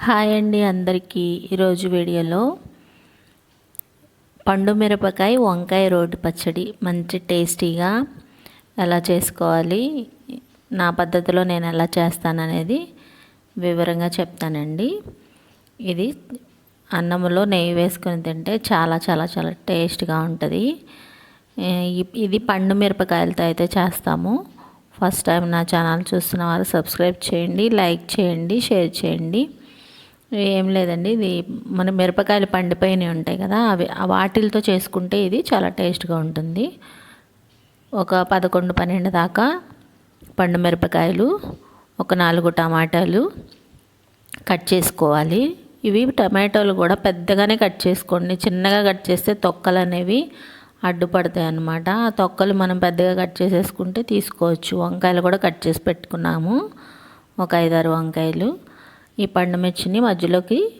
Hi అండి అందరికీ. ఈరోజు వీడియోలో పండు మిరపకాయ వంకాయ రోడ్డు పచ్చడి మంచి టేస్టీగా ఎలా చేసుకోవాలి నా పద్ధతిలో నేను ఎలా చేస్తాననేది వివరంగా చెప్తానండి. ఇది అన్నంలో నెయ్యి వేసుకొని తింటే చాలా చాలా చాలా టేస్ట్గా ఉంటుంది. ఇది పండు మిరపకాయలతో అయితే చేస్తాము. ఫస్ట్ టైం నా ఛానల్ చూస్తున్న వారు సబ్స్క్రైబ్ చేయండి లైక్ చేయండి షేర్ చేయండి. ఏం లేదండి. ఇది మన మిరపకాయలు పండిపోయినవి ఉంటాయి కదా అవి వాటిలతో చేసుకుంటే ఇది చాలా టేస్ట్గా ఉంటుంది. ఒక పదకొండు పన్నెండు దాకా పండు మిరపకాయలు ఒక నాలుగు టమాటాలు కట్ చేసుకోవాలి. ఇవి టమాటోలు కూడా పెద్దగానే కట్ చేసుకోండి. చిన్నగా కట్ చేస్తే తొక్కలు అనేవి అడ్డుపడతాయి అన్నమాట. ఆ తొక్కలు మనం పెద్దగా కట్ చేసేసుకుంటే తీసుకోవచ్చు. వంకాయలు కూడా కట్ చేసి పెట్టుకున్నాము. ఒక ఐదారు వంకాయలు. ఈ పండు మిర్చిని మధ్యలోకి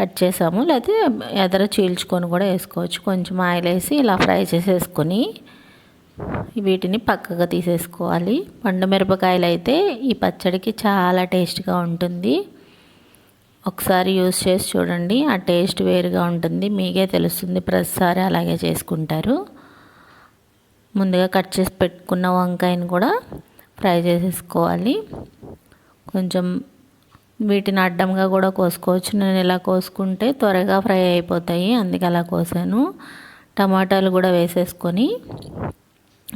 కట్ చేసాము. లేకపోతే ఎదర చీల్చుకొని కూడా వేసుకోవచ్చు. కొంచెం ఆయిల్ వేసి ఇలా ఫ్రై చేసేసుకొని వీటిని పక్కగా తీసేసుకోవాలి. పండు మిరపకాయలు అయితే ఈ పచ్చడికి చాలా టేస్ట్గా ఉంటుంది. ఒకసారి యూస్ చేసి చూడండి. ఆ టేస్ట్ వేరుగా ఉంటుంది. మీకే తెలుస్తుంది. ప్రతిసారి అలాగే చేసుకుంటారు. ముందుగా కట్ చేసి పెట్టుకున్న వంకాయని కూడా ఫ్రై చేసేసుకోవాలి. కొంచెం వీటిని అడ్డంగా కూడా కోసుకోవచ్చు. నేను ఇలా కోసుకుంటే త్వరగా ఫ్రై అయిపోతాయి. అందుకే అలా కోసాను. టమాటాలు కూడా వేసేసుకొని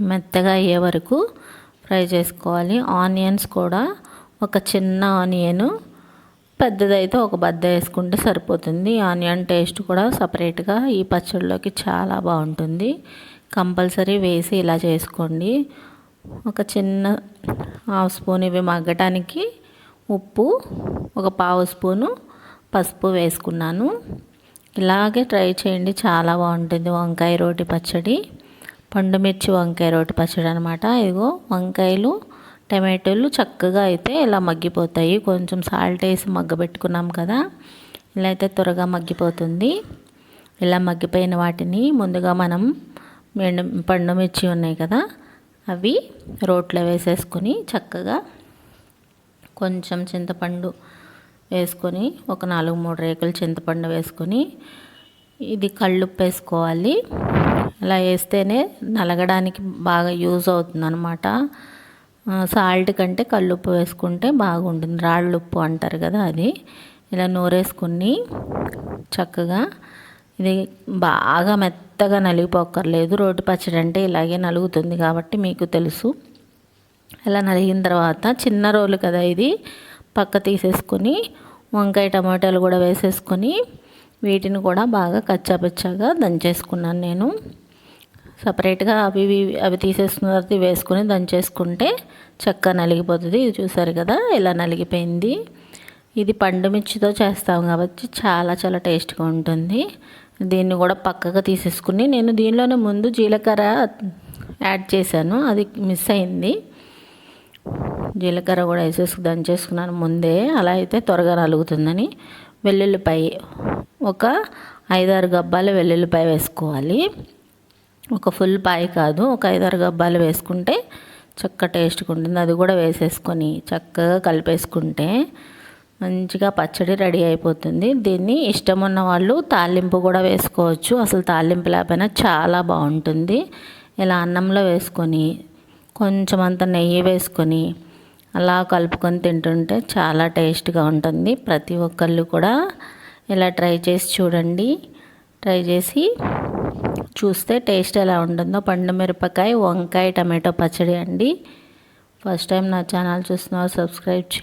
మెత్తగా అయ్యే వరకు ఫ్రై చేసుకోవాలి. ఆనియన్స్ కూడా ఒక చిన్న ఆనియన్ పెద్దదైతే ఒక బద్ద వేసుకుంటే సరిపోతుంది. ఆనియన్ టేస్ట్ కూడా సపరేట్గా ఈ పచ్చడిలోకి చాలా బాగుంటుంది. కంపల్సరీ వేసి ఇలా చేసుకోండి. ఒక చిన్న హాఫ్ స్పూన్ ఇవి మగ్గటానికి ఉప్పు ఒక పావు స్పూను పసుపు వేసుకున్నాను. ఇలాగే ట్రై చేయండి చాలా బాగుంటుంది వంకాయ రోటి పచ్చడి. పండుమిర్చి వంకాయ రోటి పచ్చడి అనమాట ఇదిగో వంకాయలు టమాటోలు చక్కగా అయితే ఇలా మగ్గిపోతాయి. కొంచెం సాల్ట్ వేసి మగ్గబెట్టుకున్నాం కదా ఇలా అయితే త్వరగా మగ్గిపోతుంది. ఇలా మగ్గిపోయిన వాటిని ముందుగా మనం పండుమిర్చి ఉన్నాయి కదా అవి రోట్లో వేసేసుకొని చక్కగా కొంచెం చింతపండు వేసుకొని ఒక నాలుగు మూడు రేకులు చింతపండు వేసుకొని ఇది కళ్ళుప్పు వేసుకోవాలి. అలా వేస్తేనే నలగడానికి బాగా యూజ్ అవుతుంది అనమాట సాల్ట్ కంటే కళ్ళుప్పు వేసుకుంటే బాగుంటుంది. రాళ్ళు ఉప్పు అంటారు కదా అది. ఇలా నూరేసుకుని చక్కగా ఇది బాగా మెత్తగా నలిగిపోక్కర్లేదు. రోటి పచ్చడి అంటే ఇలాగే నలుగుతుంది కాబట్టి మీకు తెలుసు. ఇలా నలిగిన తర్వాత చిన్న రోలు కదా ఇది పక్క తీసేసుకొని వంకాయ టమాటాలు కూడా వేసేసుకొని వీటిని కూడా బాగా కచ్చాపచ్చాగా దంచేసుకున్నాను నేను. సపరేట్గా అవి అవి తీసేసుకున్న తర్వాత వేసుకొని దంచేసుకుంటే చక్కగా నలిగిపోతుంది. ఇది చూసారు కదా ఇలా నలిగిపోయింది. ఇది పండు మిర్చితో చేస్తాం కాబట్టి చాలా చాలా టేస్ట్గా ఉంటుంది. దీన్ని కూడా పక్కగా తీసేసుకుని నేను దీనిలోనే ముందు జీలకర్ర యాడ్ చేశాను. అది మిస్ అయింది. జీలకర్ర కూడా వేసేసి దంచేసుకున్నాను. ముందే అలా అయితే త్వరగా నలుగుతుందని వెల్లుల్లిపాయ ఒక ఐదారు గబ్బాలు వెల్లుల్లిపాయ వేసుకోవాలి. ఒక ఫుల్ పాయ కాదు ఒక ఐదారు గబ్బాలు వేసుకుంటే చక్క టేస్ట్గా ఉంటుంది. అది కూడా వేసేసుకొని చక్కగా కలిపేసుకుంటే మంచిగా పచ్చడి రెడీ అయిపోతుంది. దీన్ని ఇష్టం ఉన్న వాళ్ళు తాలింపు కూడా వేసుకోవచ్చు. అసలు తాలింపు లేకపోయినా చాలా బాగుంటుంది. ఇలా అన్నంలో వేసుకొని కొంచెం అంత నెయ్యి వేసుకొని అలా కలుపుకొని తింటుంటే చాలా టేస్ట్గా ఉంటుంది. ప్రతి ఒక్కళ్ళు కూడా ఇలా ట్రై చేసి చూడండి. ట్రై చేసి చూస్తే టేస్ట్ ఎలా ఉంటుందో. పండు మిరపకాయ వంకాయ టమాటో పచ్చడి అండి. ఫస్ట్ టైం నా ఛానల్ చూస్తున్నారు సబ్స్క్రైబ్ చేయండి.